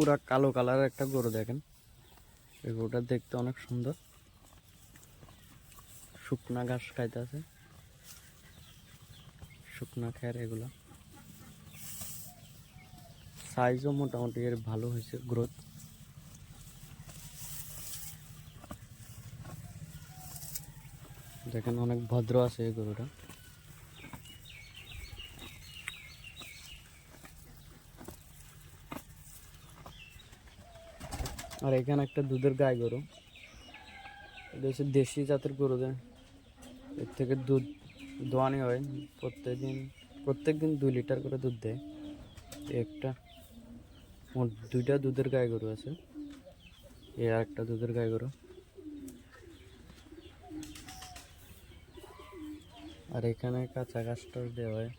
পুরা কালো কালারের একটা গরু দেখেন। এই গরুটা দেখতে অনেক সুন্দর। শুকনা ঘাস খাইতেছে। শুকনা খের এগুলো। সাইজও মোটামুটি এর ভালো হয়েছে গ্রোথ দেখেন অনেক ভদ্র আছে এই গরুটা। আর এখানে একটা দুধের গাই গরু। এটা হচ্ছে দেশি জাতের গরু দেয় এর থেকে দুধ দোয়ানি হয়। প্রত্যেকদিন প্রত্যেক দিন দুই লিটার করে দুধ দেয়। একটা, মোট দুইটা দুধের গাই গরু আছে। এ আর একটা দুধের গাই গরু। আর এখানে কাঁচা ঘাসটা দেওয়া হয়।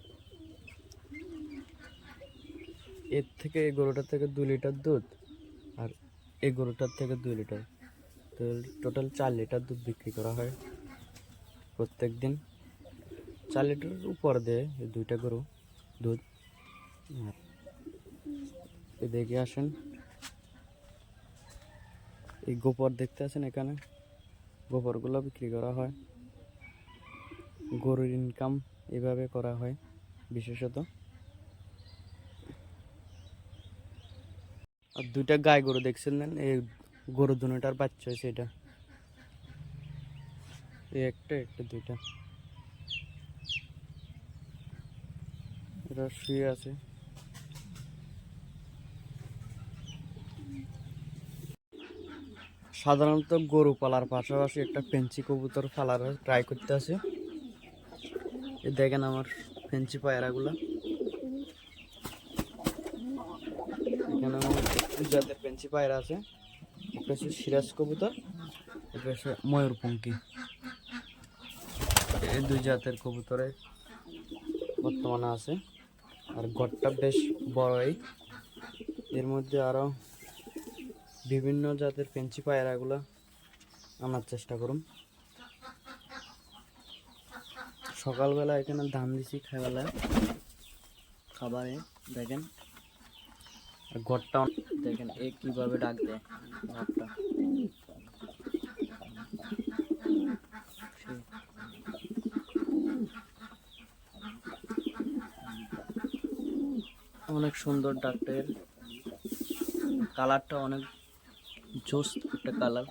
এর থেকে, এই গরুটার থেকে দু লিটার দুধ আর এই গরুটার থেকে দুই লিটার। তো টোটাল চার লিটার দুধ বিক্রি করা হয় প্রত্যেক দিন চার লিটারের উপর দেয় এই দুইটা গরু দুধ। আর এদিকে আসেন। এই গোবর দেখতে আছেন এখানে? গোবরগুলো বিক্রি করা হয়। গরুর ইনকাম এভাবে করা হয়, বিশেষত। আর দুইটা গাই গরু দেখছেন না? এই গরু দুটার বাচ্চা হয়েছে এটা। এই একটা একটা, দুইটা। এটা শুয়ে আছে। সাধারণত গরু পালার পাশাপাশি একটা পেঞ্চি কবুতর পালার ট্রাই করতে আছে। দেখেন আমার পেঞ্চি পায়রাগুলা এখানে আমার দুই জাতের পেঞ্চি পায়রা আছে। একটা হচ্ছে সিরাজ কবুতর, একটা হচ্ছে ময়ূরপঙ্খী এই দুই জাতের কবুতরে বর্তমানে আছে। আর ঘরটা বেশ বড়ই। এর মধ্যে আরও বিভিন্ন জাতের পেঞ্চি পায়রাগুলো আনার চেষ্টা করুন। সকালবেলা এখানে ধান দিছি খাইবেলা খাবারে দেখেন ঘরটা দেখেন, এ কীভাবে ডাক দেয় ঘরটা। অনেক সুন্দর ডাকতে এর। কালারটা অনেক জোস একটা কালার।